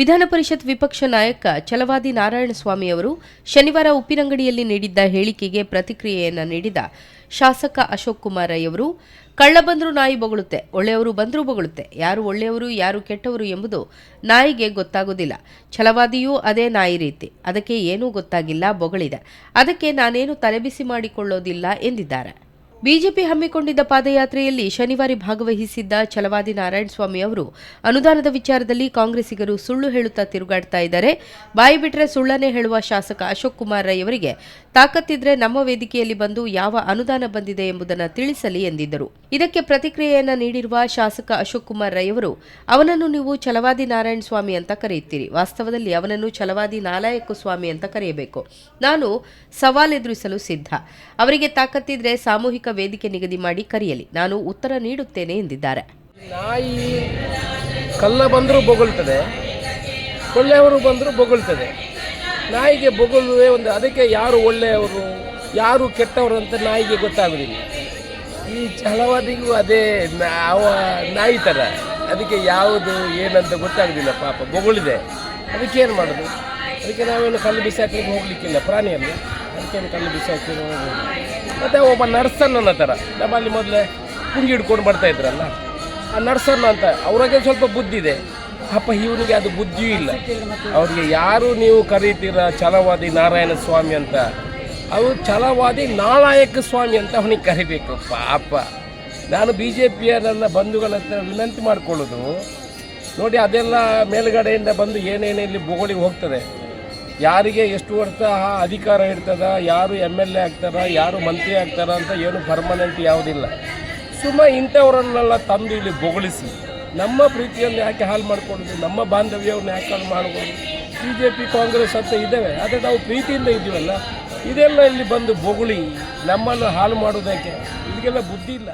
ವಿಧಾನ ಪರಿಷತ್ ವಿಪಕ್ಷ ನಾಯಕ ಛಲವಾದಿ ನಾರಾಯಣಸ್ವಾಮಿ ಅವರು ಶನಿವಾರ ಉಪ್ಪಿನಂಗಡಿಯಲ್ಲಿ ನೀಡಿದ್ದ ಹೇಳಿಕೆಗೆ ಪ್ರತಿಕ್ರಿಯೆಯನ್ನು ನೀಡಿದ ಶಾಸಕ ಅಶೋಕ್ ಕುಮಾರ್ ರೈ ಅವರು, ಕಳ್ಳ ಬಂದರೂ ನಾಯಿ ಬೊಗಳುತ್ತೆ, ಒಳ್ಳೆಯವರು ಬಂದರೂ ಬೊಗಳುತ್ತೆ. ಯಾರು ಒಳ್ಳೆಯವರು, ಯಾರು ಕೆಟ್ಟವರು ಎಂಬುದು ನಾಯಿಗೆ ಗೊತ್ತಾಗೋದಿಲ್ಲ ಛಲವಾದಿಯೂ ಅದೇ ನಾಯಿ ರೀತಿ. ಅದಕ್ಕೆ ಏನೂ ಗೊತ್ತಾಗಿಲ್ಲ, ಬೊಗಳಿದೆ. ಅದಕ್ಕೆ ನಾನೇನು ತಲೆಬಿಸಿ ಮಾಡಿಕೊಳ್ಳೋದಿಲ್ಲ ಎಂದಿದ್ದಾರೆ. ಬಿಜೆಪಿ ಹಮ್ಮಿಕೊಂಡಿದ್ದ ಪಾದಯಾತ್ರೆಯಲ್ಲಿ ಶನಿವಾರ ಭಾಗವಹಿಸಿದ್ದ ಛಲವಾದಿ ನಾರಾಯಣಸ್ವಾಮಿ ಅವರು ಅನುದಾನದ ವಿಚಾರದಲ್ಲಿ ಕಾಂಗ್ರೆಸ್ಸಿಗರು ಸುಳ್ಳು ಹೇಳುತ್ತಾ ತಿರುಗಾಡ್ತಾ ಇದ್ದಾರೆ. ಬಾಯಿ ಬಿಟ್ರೆ ಸುಳ್ಳನ್ನೇ ಹೇಳುವ ಶಾಸಕ ಅಶೋಕ್ ಕುಮಾರ್ ರೈ ಅವರಿಗೆ ತಾಕತ್ತಿದ್ರೆ ನಮ್ಮ ವೇದಿಕೆಯಲ್ಲಿ ಬಂದು ಯಾವ ಅನುದಾನ ಬಂದಿದೆ ಎಂಬುದನ್ನು ತಿಳಿಸಲಿ ಎಂದಿದ್ದರು. ಇದಕ್ಕೆ ಪ್ರತಿಕ್ರಿಯೆಯನ್ನ ನೀಡಿರುವ ಶಾಸಕ ಅಶೋಕ್ ಕುಮಾರ್ ರೈ ಅವರು, ಅವನನ್ನು ನೀವು ಛಲವಾದಿ ನಾರಾಯಣ ಸ್ವಾಮಿ ಅಂತ ಕರೆಯುತ್ತೀರಿ. ವಾಸ್ತವದಲ್ಲಿ ಅವನನ್ನು ಛಲವಾದಿ ನಾಲಾಯಕ ಸ್ವಾಮಿ ಅಂತ ಕರೆಯಬೇಕು. ನಾನು ಸವಾಲೆದುರಿಸಲು ಸಿದ್ಧ. ಅವರಿಗೆ ತಾಕತ್ತಿದ್ರೆ ಸಾಮೂಹಿಕ ವೇದಿಕೆ ನಿಗದಿ ಮಾಡಿ ಕರೆಯಲಿ. ನಾನು ಉತ್ತರ ನೀಡುತ್ತೇನೆ ಎಂದಿದ್ದಾರೆ. ನಾಯಿ ಕಲ್ಲ ಬಂದರೂ ಬೊಗಳ್ತದೆ ಒಳ್ಳೆಯವರು ಬಂದರೂ ಬೊಗಳ್ತದೆ. ನಾಯಿಗೆ ಬೊಗಳುವೆ ಒಂದು, ಅದಕ್ಕೆ ಯಾರು ಒಳ್ಳೆಯವರು, ಯಾರು ಕೆಟ್ಟವರು ಅಂತ ನಾಯಿಗೆ ಗೊತ್ತಾಗೋದಿಲ್ಲ. ಈ ಛಲವಾದಿಗೂ ಅದೇ ಅವ ನಾಯಿ ಥರ ಅದಕ್ಕೆ ಯಾವುದು ಏನಂತ ಗೊತ್ತಾಗೋದಿಲ್ಲ, ಪಾಪ ಬೊಗಳಿದೆ. ಅದಕ್ಕೆ ಏನು ಮಾಡೋದು? ಅದಕ್ಕೆ ನಾವೇನು ಕಲ್ಲು ಬಿಸಾಕಲಿಕ್ಕೆ ಹೋಗ್ಲಿಕ್ಕಿಲ್ಲ, ಪ್ರಾಣಿಯಲ್ಲಿ. ಅದಕ್ಕೇನು ಕಲ್ಲು ಬಿಸಾಕಿರೋ ಮತ್ತು ಒಬ್ಬ ನರ್ಸನ್ನ ಥರ ನಮ್ಮಲ್ಲಿ ಮೊದಲೇ ಪುಂಗಿ ಹಿಡ್ಕೊಂಡು ಬರ್ತಾ ಇದ್ರಲ್ಲ, ಆ ನರ್ಸನ್ನ ಅಂತ, ಅವ್ರಿಗೆ ಸ್ವಲ್ಪ ಬುದ್ಧಿ ಇದೆ. ಅಪ್ಪ ಇವನಿಗೆ ಅದು ಬುದ್ಧಿಯೂ ಇಲ್ಲ. ಅವ್ರಿಗೆ ಯಾರು ನೀವು ಕರೀತೀರ ಛಲವಾದಿ ನಾರಾಯಣ ಸ್ವಾಮಿ ಅಂತ? ಅವರು ಛಲವಾದಿ ನಾಲಾಯಕ ಸ್ವಾಮಿ ಅಂತ ಅವನಿಗೆ ಕರಿಬೇಕು, ಪಾಪ. ನಾನು ಬಿ ಜೆ ಪಿಯ ನನ್ನ ಬಂಧುಗಳ ಹತ್ರ ವಿನಂತಿ ಮಾಡಿಕೊಳ್ಳೋದು. ನೋಡಿ ಅದೆಲ್ಲ ಮೇಲುಗಡೆಯಿಂದ ಬಂದು ಏನೇನೇ ಇಲ್ಲಿ ಬೊಗಳಿ ಹೋಗ್ತದೆ. ಯಾರಿಗೆ ಎಷ್ಟು ವರ್ಷ ಅಧಿಕಾರ ಇರ್ತದ, ಯಾರು ಎಂ ಎಲ್ ಎ ಆಗ್ತಾರ, ಯಾರು ಮಂತ್ರಿ ಆಗ್ತಾರ ಅಂತ ಏನು ಪರ್ಮನೆಂಟ್ ಯಾವುದಿಲ್ಲ. ಸುಮ್ಮ ಇಂಥವರನ್ನೆಲ್ಲ ತಂದು ಇಲ್ಲಿ ಬೊಗಳಿಸಿ, ನಮ್ಮ ಪ್ರೀತಿಯನ್ನು ಯಾಕೆ ಹಾಳು ಮಾಡ್ಕೊಂಡ್ವಿ ನಮ್ಮ ಬಾಂಧವ್ಯವನ್ನು ಯಾಕೆ ಹಾಳು ಮಾಡ್ಕೊಂಡ್ವಿ ಬಿ ಜೆ ಪಿ ಕಾಂಗ್ರೆಸ್ ಅಂತ ಇದ್ದೇವೆ, ಆದರೆ ನಾವು ಪ್ರೀತಿಯಿಂದ ಇದ್ದೀವಲ್ಲ, ಇದೆಲ್ಲ ಇಲ್ಲಿ ಬಂದು ಬೊಗಳಿ, ನಮ್ಮನ್ನು ಹಾಳು ಮಾಡೋದಕ್ಕೆ, ಇದಕ್ಕೆಲ್ಲ ಬುದ್ಧಿ ಇಲ್ಲ.